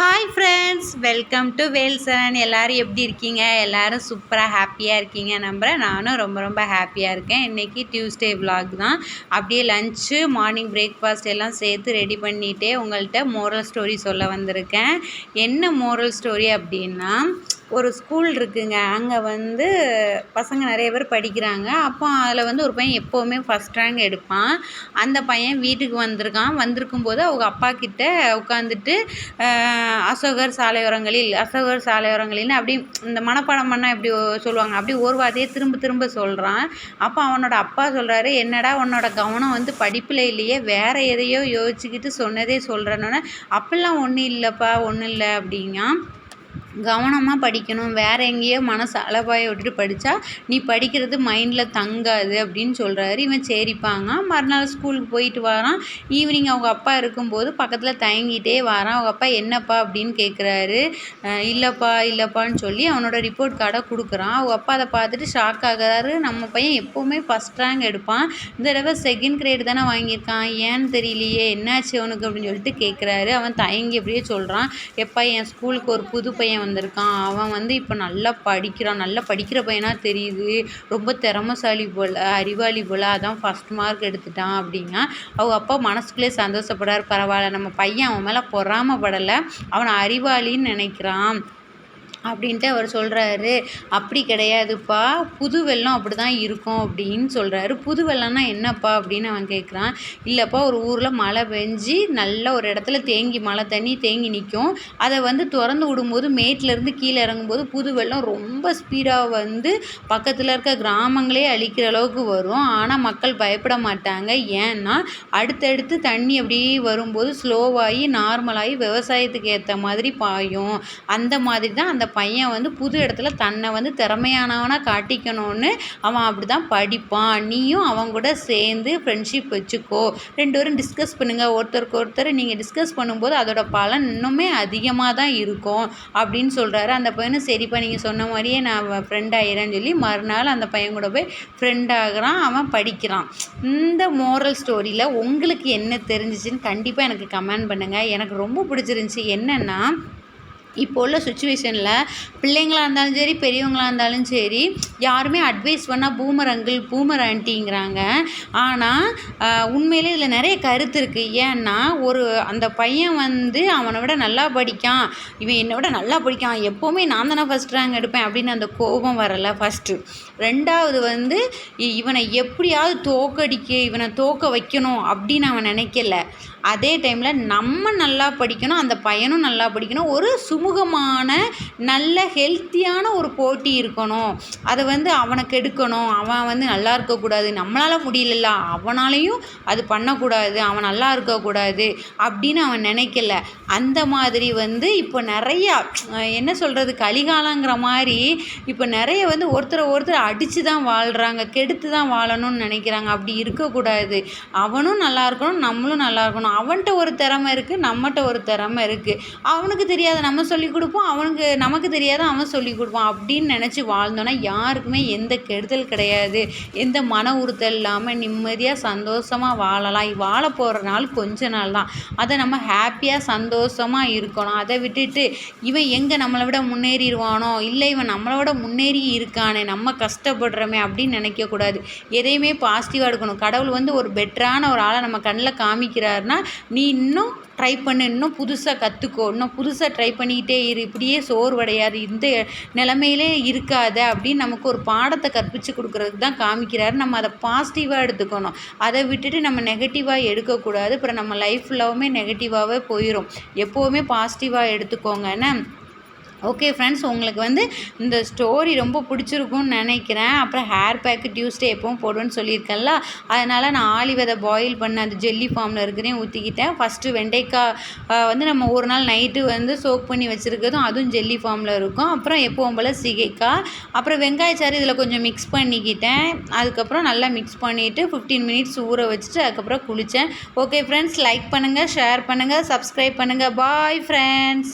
Hi friends welcome to Velsaran எல்லோரும் எப்படி இருக்கீங்க? எல்லோரும் சூப்பராக ஹாப்பியாக இருக்கீங்க நம்புகிறேன் நானும் ரொம்ப ரொம்ப ஹாப்பியாக இருக்கேன். இன்றைக்கி டியூஸ்டே விலாக் தான். அப்படியே லஞ்சு மார்னிங் பிரேக்ஃபாஸ்ட் எல்லாம் சேர்த்து ரெடி பண்ணிகிட்டே உங்கள்கிட்ட மோரல் ஸ்டோரி சொல்ல வந்திருக்கேன். என்ன மோரல் ஸ்டோரி அப்படின்னா ஒரு ஸ்கூல் இருக்குங்க. அங்கே வந்து பசங்க நிறைய பேர் படிக்கிறாங்க. அப்போ அதில் வந்து ஒரு பையன் எப்போவுமே ஃபஸ்ட் ரேங்க் எடுப்பான். அந்த பையன் வீட்டுக்கு வந்திருக்கான். வந்திருக்கும் போது அவங்க அப்பா கிட்ட உட்காந்துட்டு அசோகர் சாலையோரங்களில் அசோகர் சாலையோரங்களில்னு அப்படி இந்த மனப்பாடம் பண்ணால் எப்படி சொல்லுவாங்க? அப்படி ஒரு வார்த்தையே திரும்ப திரும்ப சொல்கிறான் அப்போ அவனோட அப்பா சொல்கிறாரு என்னடா உன்னோட கவனம் வந்து படிப்பில் இல்லையே வேறு எதையோ யோசிச்சுக்கிட்டு சொன்னதே சொல்கிறேன்னு அப்படிலாம் ஒன்றும் இல்லைப்பா ஒன்றும் இல்லை அப்படிங்க கவனமாக படிக்கணும். வேறு எங்கேயோ மனசு அலபாய விட்டுட்டு படித்தா நீ படிக்கிறது மைண்டில் தங்காது அப்படின்னு சொல்கிறாரு இவன் சரிப்பாங்க. மறுநாள் ஸ்கூலுக்கு போயிட்டு வரான். ஈவினிங் அவங்க அப்பா இருக்கும்போது பக்கத்தில் தயங்கிட்டே வரான். அவங்க அப்பா என்னப்பா? அப்படின்னு கேட்குறாரு இல்லைப்பா இல்லைப்பான்னு சொல்லி அவனோட ரிப்போர்ட் கார்டை கொடுக்குறான். அவங்க அப்பா அதை பார்த்துட்டு ஷாக் ஆகிறாரு. நம்ம பையன் எப்போவுமே ஃபஸ்ட் ரேங்க் எடுப்பான். இந்த தடவை செகண்ட் கிரேடு தானே வாங்கியிருக்கான். ஏன்னு தெரியலையே. என்னாச்சு அவனுக்கு? அப்படின்னு சொல்லிட்டு கேட்குறாரு அவன் தயங்கி அப்படியே சொல்கிறான் எப்பா என் ஸ்கூலுக்கு ஒரு புது பையன் பையன் வந்திருக்கான். அவன் வந்து இப்போ நல்லா படிக்கிறான். நல்லா படிக்கிற பையனாக தெரியுது. ரொம்ப திறமசாலி போல் அறிவாளி போல். அதான் ஃபஸ்ட் மார்க் எடுத்துட்டான் அப்படின்னா அவங்க அப்பா மனசுக்குள்ளே சந்தோஷப்படுறார். பரவாயில்ல நம்ம பையன் அவன் மேலே பொறாமப்படலை. அவனை அறிவாளின்னு நினைக்கிறான். அப்படின்ட்டு அவர் சொல்கிறாரு அப்படி கிடையாதுப்பா. புது வெள்ளம் அப்படி தான் இருக்கும் அப்படின்னு சொல்கிறாரு புது வெள்ளம்னா என்னப்பா அப்படின்னு அவன் கேட்குறான் இல்லைப்பா ஒரு ஊரில் மழை பெஞ்சு நல்ல ஒரு இடத்துல தேங்கி மழை தண்ணி தேங்கி நிற்கும் அதை வந்து திறந்து விடும்போது மேட்லேருந்து கீழே இறங்கும்போது புது வெள்ளம் ரொம்ப ஸ்பீடாக வந்து பக்கத்தில் இருக்க கிராமங்களே அழிக்கிற அளவுக்கு வரும். ஆனால் மக்கள் பயப்பட மாட்டாங்க. ஏன்னா அடுத்தடுத்து தண்ணி அப்படியே வரும்போது ஸ்லோவாகி நார்மலாகி விவசாயத்துக்கு ஏற்ற மாதிரி பாயும். அந்த மாதிரி தான் அந்த பையன் வந்து புது இடத்துல தன்னை வந்து திறமையானவனாக காட்டிக்கணும்னு அவன் அப்படி தான் படிப்பான். நீயும் அவன் கூட சேர்ந்து ஃப்ரெண்ட்ஷிப் வச்சுக்கோ. ரெண்டு பேரும் டிஸ்கஸ் பண்ணுங்கள் ஒருத்தருக்கு ஒருத்தர் நீங்கள் டிஸ்கஸ் பண்ணும்போது அதோட பலன் இன்னுமே அதிகமாக தான் இருக்கும் அப்படின்னு சொல்கிறாரு அந்த பையனும் சரிப்பா நீங்கள் சொன்ன மாதிரியே நான் ஃப்ரெண்ட் ஆகிறேன்னு சொல்லி மறுநாள் அந்த பையன் கூட போய் ஃப்ரெண்ட் ஆகிறான். அவன் படிக்கிறான். இந்த மோரல் ஸ்டோரியில் உங்களுக்கு என்ன தெரிஞ்சிச்சின்னு கண்டிப்பாக எனக்கு கமெண்ட் பண்ணுங்கள் எனக்கு ரொம்ப பிடிச்சிருந்துச்சி. என்னென்னா இப்போ உள்ள சுச்சுவேஷனில் பிள்ளைங்களாக இருந்தாலும் சரி பெரியவங்களாக இருந்தாலும் சரி யாருமே அட்வைஸ் பண்ணால் பூமர் அங்கிள் பூமர் ஆண்டிங்கிறாங்க ஆனால் உண்மையிலே இதில் நிறைய கருத்து இருக்குது ஏன்னா ஒரு அந்த பையன் வந்து அவனை விட நல்லா படிக்கான். இவன் என்னை விட நல்லா படிக்கான். எப்போவுமே நான் தானே ஃபஸ்ட் ரேங்க் எடுப்பேன் அப்படின்னு அந்த கோபம் வரலை ஃபஸ்ட்டு ரெண்டாவது வந்து இவனை எப்படியாவது தோக்கடிக்க இவனை தோக்க வைக்கணும் அப்படின்னு அவன் நினைக்கல. அதே டைமில் நம்ம நல்லா படிக்கணும் அந்த பையனும் நல்லா படிக்கணும். ஒரு சுமூகமான நல்ல ஹெல்த்தியான ஒரு போட்டி இருக்கணும். அதை வந்து அவனை கெடுக்கணும் அவன் வந்து நல்லா இருக்கக்கூடாது. நம்மளால் முடியலல்ல. அவனாலையும் அது பண்ணக்கூடாது. அவன் நல்லா இருக்கக்கூடாது அப்படின்னு அவன் நினைக்கல. அந்த மாதிரி வந்து இப்போ நிறையா என்ன சொல்கிறது கலிகாலங்கிற மாதிரி இப்போ நிறைய வந்து ஒருத்தரை ஒருத்தர் அடித்து தான் வாழ்கிறாங்க கெடுத்து தான் வாழணும்னு நினைக்கிறாங்க. அப்படி இருக்கக்கூடாது. அவனும் நல்லா இருக்கணும் நம்மளும் நல்லா இருக்கணும். அவன்கிட்ட ஒரு திறமை இருக்குது நம்மகிட்ட ஒரு திறமை இருக்குது அவனுக்கு தெரியாத நம்ம சொல்லிக் கொடுப்போம் அவனுக்கு நமக்கு தெரியாத அவன் சொல்லிக் கொடுப்பான் அப்படின்னு நினச்சி வாழ்ந்தோன்னா யாருக்குமே எந்த கெடுதல் கிடையாது. எந்த மன உறுத்தல் இல்லாமல் நிம்மதியாக சந்தோஷமாக வாழலாம். வாழ போகிற நாள் கொஞ்ச நாள் தான். அதை நம்ம ஹாப்பியாக சந்தோஷமாக இருக்கணும். அதை விட்டுட்டு இவன் எங்கே நம்மளை விட முன்னேறிடுவானோ? இல்லை இவன் நம்மளை விட முன்னேறி இருக்கானே நம்ம கஷ்டப்படுறோமே அப்படின்னு நினைக்கக்கூடாது. எதையுமே பாசிட்டிவாக எடுக்கணும். கடவுள் வந்து ஒரு பெட்டரான ஒரு ஆளை நம்ம கண்ணில் காமிக்கிறாருன்னா நீ இன்னும் ட்ரை பண்ணு இன்னும் புதுசாக கற்றுக்கோ இன்னும் புதுசாக ட்ரை பண்ணிக்கிட்டே இரு. இப்படியே சோர்வடையாது. இந்த நிலமையிலே இருக்காத அப்படின்னு நமக்கு ஒரு பாடத்தை கற்பித்து கொடுக்குறதுக்கு தான் காமிக்கிறாரு. நம்ம அதை பாசிட்டிவாக எடுத்துக்கணும். அதை விட்டுட்டு நம்ம நெகட்டிவாக எடுக்கக்கூடாது. அப்புறம் நம்ம லைஃப் ஃபுல்லாகவுமே நெகட்டிவாகவே போயிடும் எப்போவுமே பாசிட்டிவாக எடுத்துக்கோங்கன்னு ஓகே ஃப்ரெண்ட்ஸ் உங்களுக்கு வந்து இந்த ஸ்டோரி ரொம்ப பிடிச்சிருக்கும்னு நினைக்கிறேன். அப்புறம் ஹேர் பேக்கு டியூஸ்டே எப்பவும் போடுவேன்னு சொல்லியிருக்கேன்ல அதனால் நான் ஆலிவதை பாயில் பண்ண அந்த ஜெல்லி ஃபார்மில் இருக்கிறதையும் ஊற்றிக்கிட்டேன் ஃபஸ்ட்டு வெண்டைக்காய் வந்து நம்ம ஒரு நாள் நைட்டு வந்து சோக் பண்ணி வச்சுருக்கதும் அதுவும் ஜெல்லி ஃபார்மில் இருக்கும். அப்புறம் எப்பவும் போல் சிகைக்காய் அப்புறம் வெங்காயச்சாறு இதில் கொஞ்சம் மிக்ஸ் பண்ணிக்கிட்டேன். அதுக்கப்புறம் நல்லா மிக்ஸ் பண்ணிவிட்டு ஃபிஃப்டீன் மினிட்ஸ் ஊற வச்சுட்டு அதுக்கப்புறம் குளித்தேன் ஓகே ஃப்ரெண்ட்ஸ் லைக் பண்ணுங்கள் ஷேர் பண்ணுங்கள் சப்ஸ்கிரைப் பண்ணுங்கள் பாய் ஃப்ரெண்ட்ஸ்